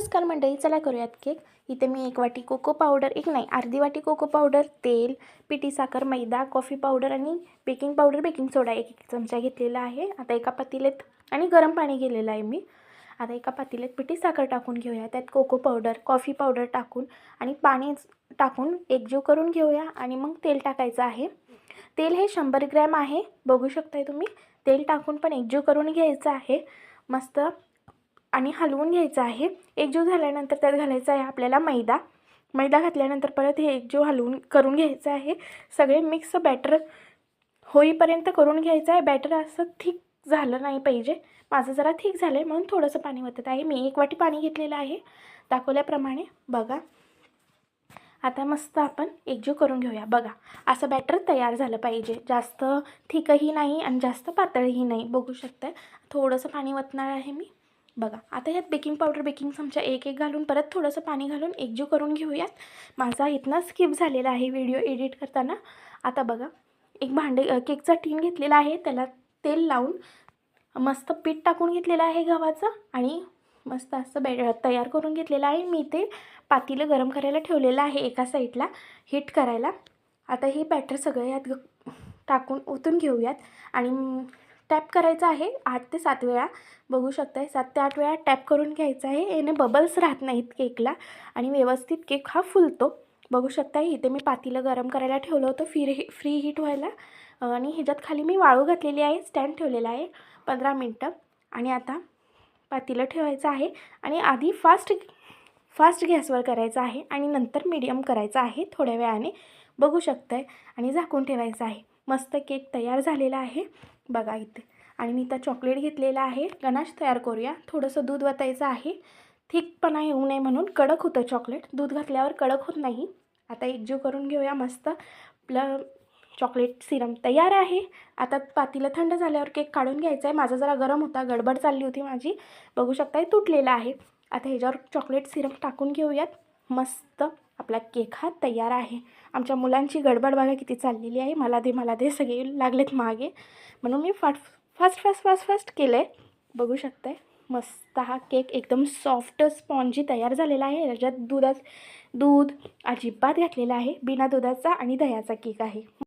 नमस्कार मंडळी चला करूयात केक. इथे मी एक वाटी कोको पावडर एक नाही अर्धी वाटी कोको पावडर तेल पिठी साखर मैदा कॉफी पावडर आणि बेकिंग पावडर बेकिंग सोडा एक एक चमचा घेतलेला आहे. आता एका पातेल्यात आणि गरम पाणी गेलेलं आहे मी. आता एका पातेल्यात पिठी साखर टाकून घेऊया. त्यात कोको पावडर कॉफी पावडर टाकून आणि पाणी टाकून एकजीव करून घेऊया आणि मग तेल टाकायचं आहे. तेल हे शंभर ग्रॅम आहे बघू शकताय तुम्ही. तेल टाकून पण एकजीव करून घ्यायचं आहे. मस्त आणि हलवून घ्यायचं आहे. एकजीव झाल्यानंतर त्यात घालायचं आहे आपल्याला मैदा. मैदा घातल्यानंतर परत हे एकजीव हलवून करून घ्यायचं आहे. सगळे मिक्स बॅटर होईपर्यंत करून घ्यायचं आहे. बॅटर असं थिक झालं नाही पाहिजे. माझं जरा थिक झालं आहे म्हणून थोडंसं पाणी वतत आहे. मी एक वाटी पाणी घेतलेलं आहे. दाखवल्याप्रमाणे बघा. आता मस्त आपण एकजीव करून घेऊया. बघा असं बॅटर तयार झालं पाहिजे. जास्त थिकही नाही आणि जास्त पातळही नाही. बघू शकताय. थोडंसं पाणी वतणार आहे मी. बघा आता ह्यात बेकिंग पावडर बेकिंग चमचा एक एक घालून परत थोडंसं पाणी घालून एकजीव करून घेऊयात. माझा इथनं स्किप झालेला आहे व्हिडिओ एडिट करताना. आता बघा एक भांडे केकचा टीन घेतलेला आहे त्याला तेल लावून मस्त पीठ टाकून घेतलेलं आहे गव्हाचं आणि मस्त असं बॅ तयार करून घेतलेलं आहे. मी ते पातीलं गरम करायला ठेवलेलं आहे एका साईडला हीट करायला. आता हे बॅटर सगळं यात टाकून ओतून घेऊयात आणि टॅप करायचं आहे आठ ते सात वेळा. बघू शकताय सात ते आठ वेळा टॅप करून घ्यायचं आहे. याने बबल्स राहत नाहीत केकला आणि व्यवस्थित केक हा फुलतो. बघू शकताय इथे मी पातीलं गरम करायला ठेवलं होतं. फ्री फ्री हीट व्हायला. आणि ह्याच्यात खाली मी वाळू घातलेली आहे. स्टँड ठेवलेला आहे. पंधरा मिनटं. आणि आता पातीलं ठेवायचं आहे. आणि आधी फास्ट फास्ट गॅसवर करायचं आहे. आणि नंतर मीडियम करायचं आहे थोड्या वेळाने. बघू शकताय. आणि झाकून ठेवायचं आहे. मस्त केक तयार झालेला आहे. बघा इथे. आणि मी इथं चॉकलेट घेतलेला आहे. गणाश तयार करूया. थोडंसं दूध वतायचं आहे. थिकपणा येऊ नये म्हणून कडक होतं चॉकलेट दूध घातल्यावर कडक होत नाही. आता एकजीव करून घेऊया मस्त. आपलं चॉकलेट सिरम तयार आहे. आता पातीला थंड झाल्यावर केक काढून घ्यायचा आहे. माझा जरा गरम होता. गडबड चालली होती माझी. बघू शकताय तुटलेला आहे. आता ह्याच्यावर चॉकलेट सिरम टाकून घेऊयात. मस्त. आपला केक हा तयार आहे. आमच्या मुलांची गडबड बघा किती चाललेली आहे. मला दे मला दे सगळे लागलेत मागे. म्हणून मी फाट फास्ट फास्ट फास्ट फास्ट केलं आहे बघू शकताय. मस्त हा केक एकदम सॉफ्ट स्पॉन्जी तयार झालेला आहे. याच्यात दुधात दूध अजिबात घातलेला आहे. बिना दुधाचा आणि दह्याचा केक आहे.